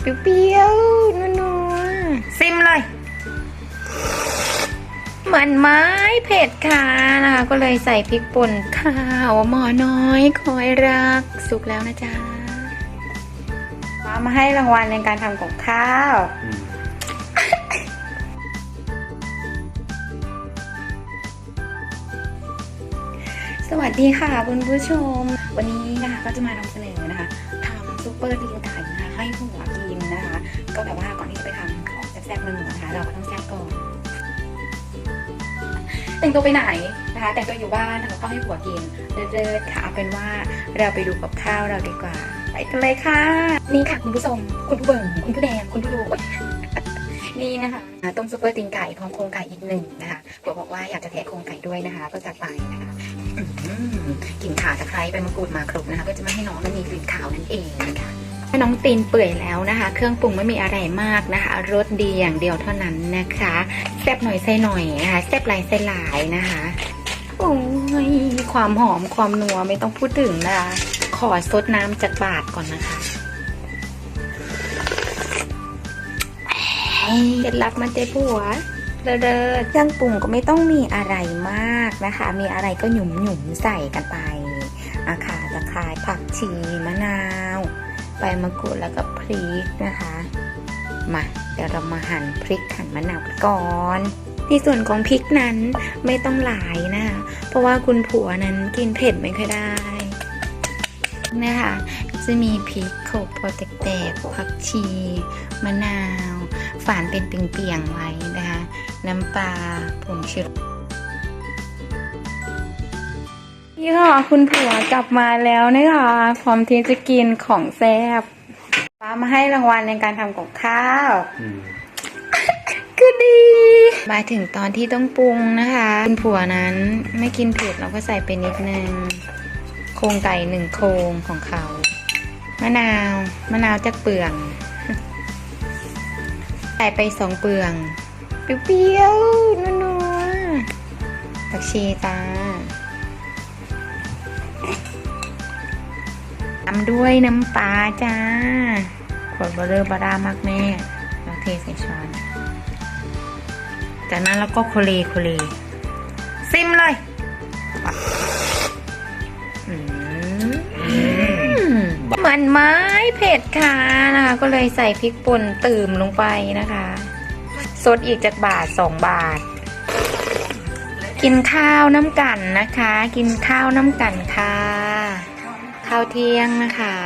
เปรี้ยวๆนัวๆซิมเลย เหมือนไม้เผ็ดค่ะนะคะ ก็เลยใส่พริกป่นข้าวหมอน้อยคอยรัก สุกแล้วนะจ๊ะมาให้รางวัลในการทำกับข้าว อืม ดีค่ะคุณผู้ชม วันนี้นะคะก็จะมานำเสนอนะคะทำซุปเปอร์ตีนไก่นะคะให้หัวกินนะคะ ก็แบบว่าก่อนที่จะไปทำของแซ่บๆเมืองเหนือนะคะเราก็ต้องแซ่บก่อนแต่งตัวไปไหนนะคะ แต่งตัวอยู่บ้านทำกับข้าวให้ผัวกินเลิศๆค่ะเอาเป็นว่าเราไปดูกับข้าวเราดีกว่า ไปกันเลยค่ะ นี่ค่ะคุณผู้ชมคุณผู้เบิ่งคุณผู้แดงคุณผู้ดูนี่นะคะต้มซุปเปอร์ตีนไก่พร้อมโครงไก่อีกหนึ่งนะคะผัวบอกว่าอยากจะแทะโครงไก่ด้วยนะคะ ก็จัดไปนะคะ กลิ่นข่าตะไคร้ใบมะกรูดมาครบนะคะ ก็จะไม่ให้น้องมันมีกลิ่นขาวนั่นเองนะคะถ้าน้องตีนเปื่อยแล้วนะคะ เครื่องปรุงไม่มีอะไรมากนะคะรสดีอย่างเดียวเท่านั้นนะคะแซ่บหน่อยใส่หน่อยนะคะแซ่บหลายใส่หลายนะคะโอ้ยความหอมความนัวไม่ต้องพูดถึงนะคะขอซดน้ำจากบาทก่อนนะคะเคล็ดลับมันเจ๊ผัว เด้อเครื่องปรุงก็ไม่ต้องมีอะไรมากนะคะ มีอะไรก็หยุมหยุมๆใส่กันไปอาคาตะไคร้ผักชีมะนาวใบมะกรูดแล้วก็พริกนะคะมาเดี๋ยวเรามาหั่นพริกหั่นมะนาวก่อนในส่วนของพริกนั้นไม่ต้องหลายนะเพราะว่าคุณผัวนั้นกินเผ็ดไม่ค่อยได้นะคะจะมีพริกโขกพอแตกๆผักชี มะนาว ฝานเป็นเปียงๆไว้นะคะ น้ำปลาผงชูรสนี่ค่ะ คุณผัวกลับมาแล้วนะคะพร้อมที่จะกินของแซ่บป้ามาให้รางวัลในการทำกับข้าวอืมก็ดี มาถึงตอนที่ต้องปรุงนะคะ คุณผัวนั้นไม่กินเผ็ดเราก็ใส่ไปนิดนึงโครงไก่หนึ่งโครงของเขา มะนาวมะนาวจากเปลืองใส่ไปสองเปลือง เปรี้ยวๆนัวๆผักชีจ้าตามด้วยน้ำปลาจ้า ขวดเบอร์เรอร์บารามากแม่เราเทใส่ช้อน จากนั้นเราก็โคเลโคเลซิมเลยมเหมือนไม้เผ็ดค่ะนะคะ ก็เลยใส่พริกป่นตื่มลงไปนะคะ สดอีกจากบาทสองบาท กินข้าวน้ำกันนะคะ กินข้าวน้ำกันค่ะ ข้าวเที่ยงนะคะ